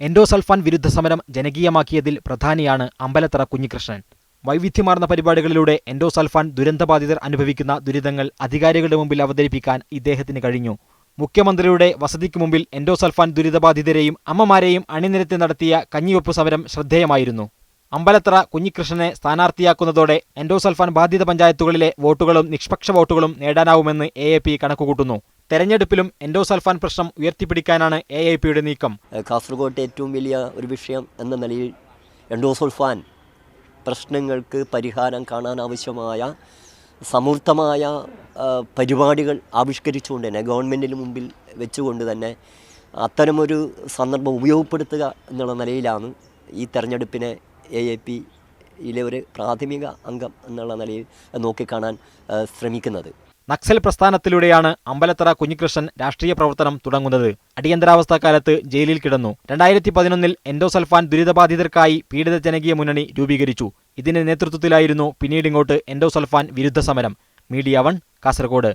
Endosulfan വിരുദ്ധ സമരം ജനകീയമാക്കിയതിൽ പ്രധാനിയാണ് അമ്പലത്തറ കുഞ്ഞികൃഷ്ണൻ. വൈവിധ്യമാർന്ന പരിപാടികളിലൂടെ എൻഡോസൾഫാൻ ദുരന്തബാധിതർ അനുഭവിക്കുന്ന ദുരിതങ്ങൾ അധികാരികളുടെ മുമ്പിൽ അവതരിപ്പിക്കാൻ ഇദ്ദേഹത്തിന് കഴിഞ്ഞു. മുഖ്യമന്ത്രിയുടെ വസതിക്ക് മുമ്പിൽ എൻഡോസൾഫാൻ ദുരിതബാധിതരെയും അമ്മമാരെയും അണിനിരത്തി നടത്തിയ കഞ്ഞിവെപ്പ് സമരം ശ്രദ്ധേയമായിരുന്നു. അമ്പലത്തറ കുഞ്ഞികൃഷ്ണനെ സ്ഥാനാർത്ഥിയാക്കുന്നതോടെ എൻഡോസൾഫാൻ ബാധിത പഞ്ചായത്തുകളിലെ വോട്ടുകളും നിഷ്പക്ഷ വോട്ടുകളും നേടാനാവുമെന്ന് എ കണക്കുകൂട്ടുന്നു. തെരഞ്ഞെടുപ്പിലും എൻഡോസൾഫാൻ പ്രശ്നം ഉയർത്തിപ്പിടിക്കാനാണ് എ ഐ പിയുടെ നീക്കം. കാസർഗോഡ് ഏറ്റവും വലിയ ഒരു വിഷയം എന്ന നിലയിൽ എൻഡോസൾഫാൻ പ്രശ്നങ്ങൾക്ക് പരിഹാരം കാണാൻ ആവശ്യമായ സമൂർത്തമായ പരിപാടികൾ ആവിഷ്കരിച്ചുകൊണ്ട് തന്നെ ഗവൺമെന്റിന് മുമ്പിൽ വെച്ചുകൊണ്ട് തന്നെ അത്തരമൊരു സന്ദർഭം ഉപയോഗപ്പെടുത്തുക എന്നുള്ള നിലയിലാണ് ഈ തെരഞ്ഞെടുപ്പിനെ എ എ പിയിലെ ഒരു പ്രാഥമിക അംഗം എന്നുള്ള നിലയിൽ നോക്കിക്കാണാൻ ശ്രമിക്കുന്നത്. നക്സൽ പ്രസ്ഥാനത്തിലൂടെയാണ് അമ്പലത്തറ കുഞ്ഞികൃഷ്ണൻ രാഷ്ട്രീയ പ്രവർത്തനം തുടങ്ങുന്നത്. അടിയന്തരാവസ്ഥ കാലത്ത് ജയിലിൽ കിടന്നു. രണ്ടായിരത്തി പതിനൊന്നിൽ എൻഡോസൽഫാൻ ദുരിതബാധിതർക്കായി പീഡിത ജനകീയ മുന്നണി രൂപീകരിച്ചു. ഇതിന്റെ നേതൃത്വത്തിലായിരുന്നു പിന്നീട് പിന്നീടിങ്ങോട്ട് എൻഡോസൽഫാൻ വിരുദ്ധ സമരം. Media one Kasaragod.